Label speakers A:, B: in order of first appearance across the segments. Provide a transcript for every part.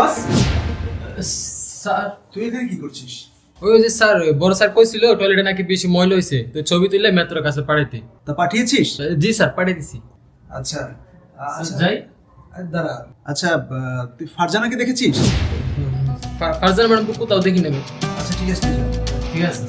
A: Abbas
B: sir.
A: তুই এখানে কি করছিস?
B: ওই যে স্যার বড় স্যার কইছিল টয়লেটে নাকি বেশি ময়লা হয়েছে তো ছবি তুললে মেত্রর কাছে পাঠাইতে।
A: তা পাঠিয়েছিস?
B: জি স্যার পাঠিয়ে দিছি।
A: আচ্ছা। আচ্ছা।
B: যাই।
A: দাঁড়া। আচ্ছা তুই ফারজানাকে দেখেছিস?
B: ফারজানা ম্যাডাম তো কোথাও দেখি নেবে
A: আচ্ছা ঠিক আছে।
B: ঠিক আছে।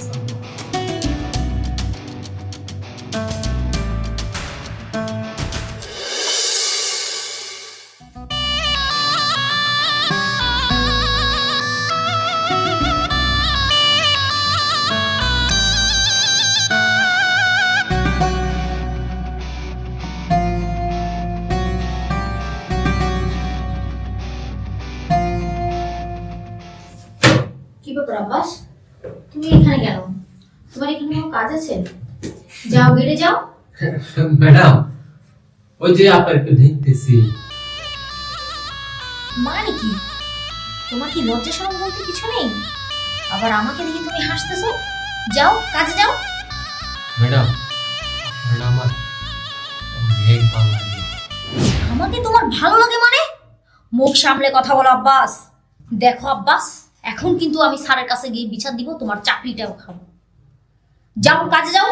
C: কি আব্বাস তুমি এখানে কেন? তোমার এখানে কোনো কাজ আছে? যাও গেটে যাও।
B: ম্যাডাম ওই যে আপনার একটু দেখতেছি।
C: মানে কি? তোমার কি লজ্জা শরম বলতে কিছু নেই? আবার আমাকে দেখে তুমি হাসতেছো? যাও কাজে যাও।
B: ম্যাডাম আপনার আমার অনেক ভালো লাগে।
C: আমাকে তোমার ভালো লাগে মানে? মুখ সামলে কথা বলো আব্বাস। দেখো আব্বাস। এখন কিন্তু আমি স্যারের কাছে গিয়ে বিচার দিব তোমার চাকরিটাও খাব। যাও কাজে যাও।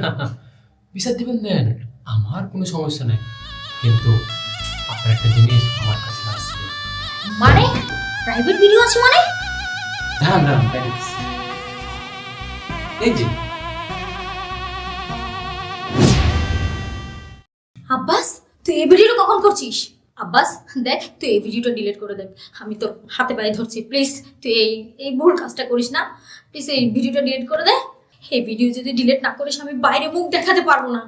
B: বিচার দিবেন দেন আমার কোনো সমস্যা নেই। কিন্তু আপনার একটা জিনিস আমার কাছে আছে।
C: মানে? প্রাইভেট ভিডিও আছে মানে?
B: দাঁড়ান দাঁড়ান। এই যে।
C: আব্বাস তুই এই ভিডিওটা কখন করছিস? আব্বাস দেখ তুই এই ভিডিওটা ডিলিট করে দেখ। আমি তো হাতে পায়ে ধরছি প্লিজ তুই এই এই ভুল কাজটা করিস না। প্লিজ এই ভিডিওটা ডিলিট করে দে। এই ভিডিও যদি ডিলিট না করিস আমি বাইরে মুখ দেখাতে পারব না।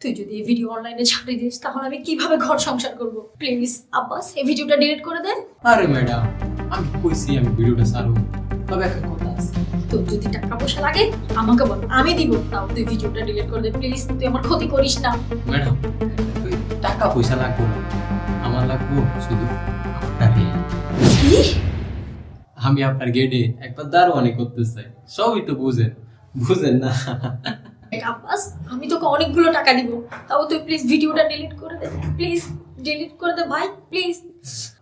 C: তুই যদি এই ভিডিও অনলাইনে ছাড়িয়ে দিস তাহলে আমি কীভাবে ঘর সংসার করব? প্লিজ আব্বাস এই ভিডিওটা ডিলিট করে দে।
B: আরে ম্যাডাম আমি কইছি আমি ভিডিওটা সারব তবে একটা কথা আছে।
C: তোর যদি টাকা পয়সা লাগে আমাকে বল আমি দিব। তাও তুই ভিডিওটা ডিলিট করে দে। প্লিজ তুই আমার ক্ষতি করিস না।
B: ম্যাডাম টাকা পয়সা লাগবে না। আমার লাগবো শুধু আমি আপনার গেটে একবার দারোয়ানি করতে চাই। সবই তো বুঝেন। বুঝেন না।
C: আব্বাস আমি তোকে অনেকগুলো টাকা দিব। তাও তুই প্লিজ ভিডিওটা ডিলিট করে দে। প্লিজ ডিলিট করে দে ভাই প্লিজ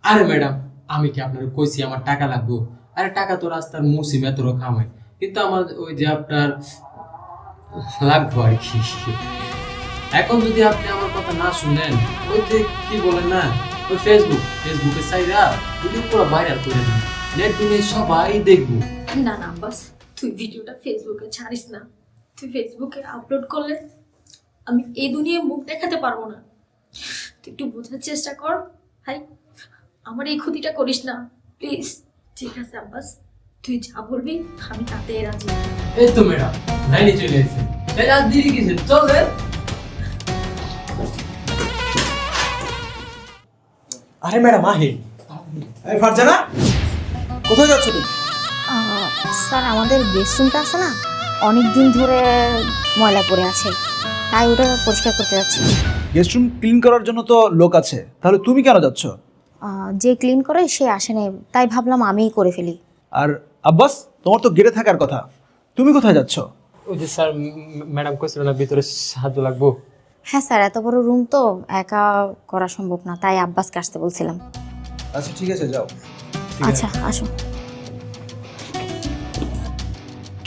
B: আরে ম্যাডাম আমি কি আপনার কইছি আমার টাকা লাগবো? আরে টাকা তো রাস্তার মুসিম এতরও কামাই। কিন্তু আমার ওই যে আপনার লাগবো আর কি। এখন যদি আপনি আমার কথা না শুনেন ওই যে কি বলেন না ওই ফেসবুক ফেসবুকে চাইরা যদি পুরো ভাইরাল করে দিন। নেট দুনিয়া সবাই দেখব।
C: না না আব্বাস তুই ভিডিওটা ফেসবুকে ছাড়িস না। তুই ফেসবুকে আপলোড করলে আমি এই দুনিয়ায় মুখ দেখাতে পারব না। তুই একটু বোঝার চেষ্টা কর ভাই। আমার এই ক্ষতিটা করিস না প্লিজ ঠিক আছে আব্বাস তুই যা বলবি আমি তাতে রাজি।
B: এই তো ম্যাডাম লাইনে চলে এসেছে। এই রাত দিয়ে গেছে চলে
A: আরে ম্যাডাম আহে। এই ফারজানা কোথায় যাচ্ছ তুমি?
D: স্যার আমাদের গেস্ট রুমটা আছে না অনেক দিন ধরে ময়লা পড়ে আছে তাই ওটা পরিষ্কার করতে যাচ্ছি।
A: গেস্ট রুম ক্লিন করার জন্য তো লোক আছে তাহলে তুমি কেন যাচ্ছ?
D: যে ক্লিন করে সে আসেনি তাই ভাবলাম আমিই করে ফেলি।
A: আর আব্বাস তোমার তো গেটে থাকার কথা তুমি কোথায় যাচ্ছ?
B: ওই যে স্যার ম্যাডাম কইছিল না ভিতরে সাহায্য লাগবো।
D: হ্যাঁ স্যার এত বড় রুম তো একা করা সম্ভব না তাই আব্বাসকে আসতে বলছিলাম।
A: আচ্ছা ঠিক আছে যাও।
D: আচ্ছা আসো।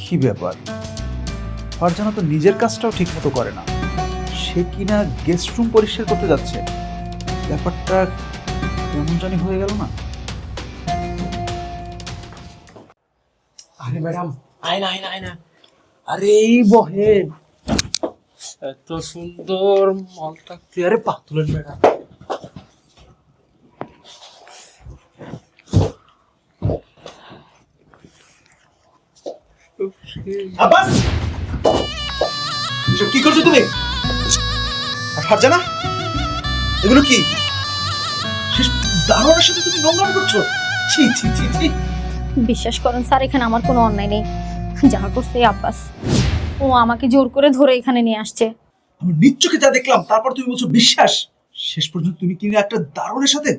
A: কি ব্যাপার? ফারজানা তো নিজের কাজটাও ঠিক মতো করে না। সে কিনা গেস্ট রুম পরিষ্কার করতে যাচ্ছে? ব্যাপারটা কেমন জানি হয়ে গেল না।
B: আরে ম্যাডাম আয়না আয়না আয়না আরে এই বহে এত সুন্দর মলটা আরে পা তুলেন ম্যাডাম
A: আব্বাস! এসব কি করছ তুমি? এগুলো কি? শেষ দারোয়ানের সাথে তুমি নোংরামি করছ? ছি ছি ছি ছি।
D: বিশ্বাস করেন স্যার এখানে আমার কোনো অন্যায় নেই। যা করছে আব্বাস। ও আমাকে জোর করে ধরে এখানে নিয়ে আসছে।
A: আমি নিচ্চোকে যা দেখলাম তারপর তুমি বলছো বিশ্বাস। শেষ পর্যন্ত তুমি কিনে একটা দারুণের সাথে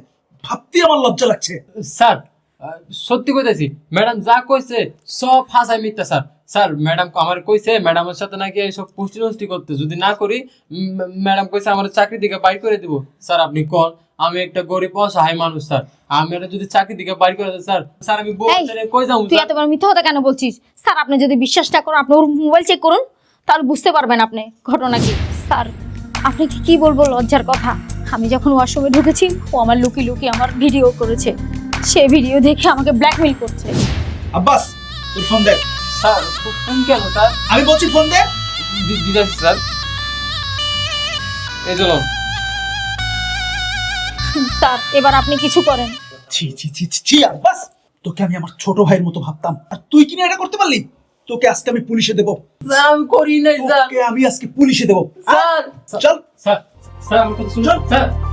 A: ভাবতে আমার লজ্জা লাগছে।
B: স্যার আহ, সত্যি কইতাছি ম্যাডাম যা কইছে সব ফাঁসাই মিথ্যা স্যার। স্যার ম্যাডাম আমার কইছে ম্যাডামের সাথে নাকি এইসব পুষ্টি নষ্টি করতে। যদি না করি ম্যাডাম কইছে আমার চাকরি দিকে বাইর করে দিব। স্যার আপনি কল আমি একটা গরিব অসহায় মানুষ স্যার। আমি এটা যদি চাকরি দিকে বাইর করে দেন স্যার স্যার আমি বউ
C: এই,
B: কই যাব
C: তুই এত বড় মিথ্যা কথা কেন বলছিস? স্যার আপনি যদি বিশ্বাস না করেন আপনি ওর মোবাইল চেক করুন তাহলে বুঝতে পারবেন আপনি ঘটনা কি। স্যার আপনি কি কি বলব লজ্জার কথা? আমি যখন ওয়াশরুমে ঢুকেছি ও আমার লুকি লুকি আমার ভিডিও করেছে। সে ভিডিও দেখে আমাকে ব্ল্যাকমেল করছে।
A: আব্বাস তোর ফোন দে।
B: স্যার ফোন কেন স্যার?
A: আমি বলছি ফোন দে।
B: দি- দিতেছি স্যার। এই চলো
C: স্যার এবার আপনি কিছু করেন।
A: ছি ছি ছি ছি, ছি বাস তোকে আমি আমার ছোট ভাইয়ের মতো ভাবতাম। আর তুই কি না এটা করতে পারলি? তোকে আজকে আমি পুলিশে দেবো।
B: স্যার আমি করি নাই স্যার।
A: তোকে আমি আজকে পুলিশে দেবো।
B: স্যার।
A: চল।
B: স্যার স্যার আমার কথা শুনুন। স্যার।